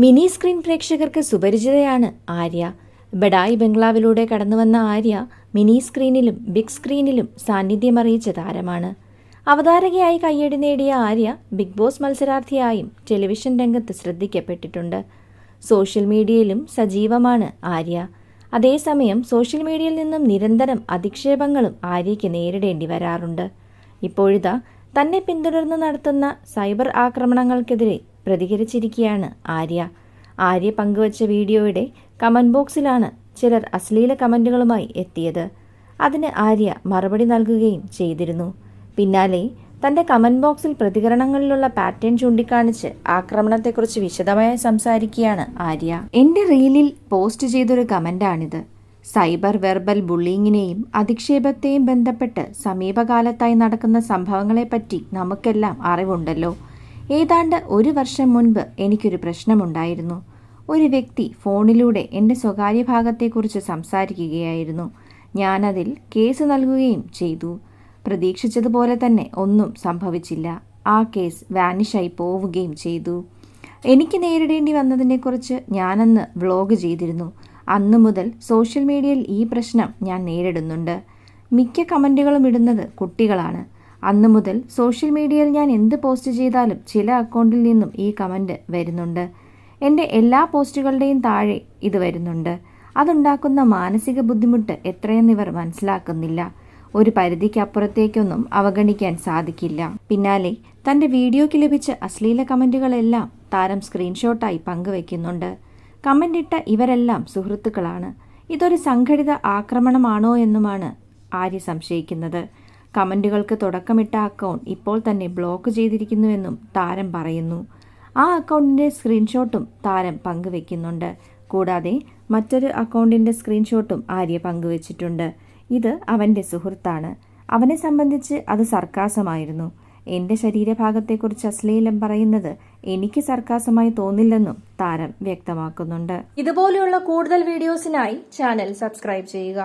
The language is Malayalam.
മിനി സ്ക്രീൻ പ്രേക്ഷകർക്ക് സുപരിചിതയാണ് ആര്യ. ബഡായി ബംഗ്ലാവിലൂടെ കടന്നുവന്ന ആര്യ മിനി സ്ക്രീനിലും ബിഗ് സ്ക്രീനിലും സാന്നിധ്യമറിയിച്ച താരമാണ്. അവതാരകയായി കയ്യടി നേടിയ ആര്യ ബിഗ് ബോസ് മത്സരാർത്ഥിയായും ടെലിവിഷൻ രംഗത്ത് ശ്രദ്ധിക്കപ്പെട്ടിട്ടുണ്ട്. സോഷ്യൽ മീഡിയയിലും സജീവമാണ് ആര്യ. അതേസമയം സോഷ്യൽ മീഡിയയിൽ നിന്നും നിരന്തരം അധിക്ഷേപങ്ങളും ആര്യയ്ക്ക് നേരിടേണ്ടി വരാറുണ്ട്. ഇപ്പോഴിതാ തന്നെ പിന്തുടർന്ന് നടത്തുന്ന സൈബർ ആക്രമണങ്ങൾക്കെതിരെ പ്രതികരിച്ചിരിക്കുകയാണ് ആര്യ. ആര്യ പങ്കുവച്ച വീഡിയോയുടെ കമന്റ് ബോക്സിലാണ് ചിലർ അശ്ലീല കമന്റുകളുമായി എത്തിയത്. അതിന് ആര്യ മറുപടി നൽകുകയും ചെയ്തിരുന്നു. പിന്നാലെ തന്റെ കമന്റ് ബോക്സിൽ പ്രതികരണങ്ങളിലുള്ള പാറ്റേൺ ചൂണ്ടിക്കാണിച്ച് ആക്രമണത്തെക്കുറിച്ച് വിശദമായി സംസാരിക്കുകയാണ് ആര്യ. എന്റെ റീലിൽ പോസ്റ്റ് ചെയ്തൊരു കമന്റാണിത്. സൈബർ വെർബൽ ബുള്ളിങ്ങിനെയും അധിക്ഷേപത്തെയും ബന്ധപ്പെട്ട് സമീപകാലത്തായി നടക്കുന്ന സംഭവങ്ങളെപ്പറ്റി നമുക്കെല്ലാം അറിവുണ്ടല്ലോ. ഏതാണ്ട് ഒരു വർഷം മുൻപ് എനിക്കൊരു പ്രശ്നമുണ്ടായിരുന്നു. ഒരു വ്യക്തി ഫോണിലൂടെ എന്റെ സ്വകാര്യ ഭാഗത്തെക്കുറിച്ച് സംസാരിക്കുകയായിരുന്നു. ഞാനതിൽ കേസ് നൽകുകയും ചെയ്തു. പ്രതീക്ഷിച്ചതുപോലെ തന്നെ ഒന്നും സംഭവിച്ചില്ല. ആ കേസ് വാനിഷായി പോവുകയും ചെയ്തു. എനിക്ക് നേരിടേണ്ടി വന്നതിനെക്കുറിച്ച് ഞാനന്ന് വ്ളോഗ് ചെയ്തിരുന്നു. അന്നു മുതൽ സോഷ്യൽ മീഡിയയിൽ ഈ പ്രശ്നം ഞാൻ നേരിടുന്നുണ്ട്. മിക്ക കമന്റുകളും ഇടുന്നത് കുട്ടികളാണ്. അന്നു മുതൽ സോഷ്യൽ മീഡിയയിൽ ഞാൻ എന്ത് പോസ്റ്റ് ചെയ്താലും ചില അക്കൗണ്ടിൽ നിന്നും ഈ കമന്റ് വരുന്നുണ്ട്. എന്റെ എല്ലാ പോസ്റ്റുകളുടെയും താഴെ ഇത് വരുന്നുണ്ട്. അതുണ്ടാക്കുന്ന മാനസിക ബുദ്ധിമുട്ട് എത്രയെന്ന് ഇവർ മനസ്സിലാക്കുന്നില്ല. ഒരു പരിധിക്കപ്പുറത്തേക്കൊന്നും അവഗണിക്കാൻ സാധിക്കില്ല. പിന്നാലെ തന്റെ വീഡിയോയ്ക്ക് ലഭിച്ച അശ്ലീല കമന്റുകളെല്ലാം താരം സ്ക്രീൻഷോട്ടായി പങ്കുവെക്കുന്നുണ്ട്. കമന്റ് ഇട്ട ഇവരെല്ലാം സുഹൃത്തുക്കളാണ്. ഇതൊരു സംഘടിത ആക്രമണമാണോ എന്നുമാണ് ആര്യ സംശയിക്കുന്നത്. കമന്റുകൾക്ക് തുടക്കമിട്ട അക്കൗണ്ട് ഇപ്പോൾ തന്നെ ബ്ലോക്ക് ചെയ്തിരിക്കുന്നുവെന്നും താരം പറയുന്നു. ആ അക്കൗണ്ടിന്റെ സ്ക്രീൻഷോട്ടും താരം പങ്കുവെക്കുന്നുണ്ട്. കൂടാതെ മറ്റൊരു അക്കൗണ്ടിന്റെ സ്ക്രീൻഷോട്ടും ആര്യ പങ്കുവച്ചിട്ടുണ്ട്. ഇത് അവന്റെ സുഹൃത്താണ്. അവനെ സംബന്ധിച്ച് അത് സർക്കാസമായിരുന്നു. എന്റെ ശരീരഭാഗത്തെക്കുറിച്ച് അശ്ലീലം പറയുന്നത് എനിക്ക് സർക്കാസമായി തോന്നില്ലെന്നും താരം വ്യക്തമാക്കുന്നുണ്ട്. ഇതുപോലെയുള്ള കൂടുതൽ വീഡിയോസിനായി ചാനൽ സബ്സ്ക്രൈബ് ചെയ്യുക.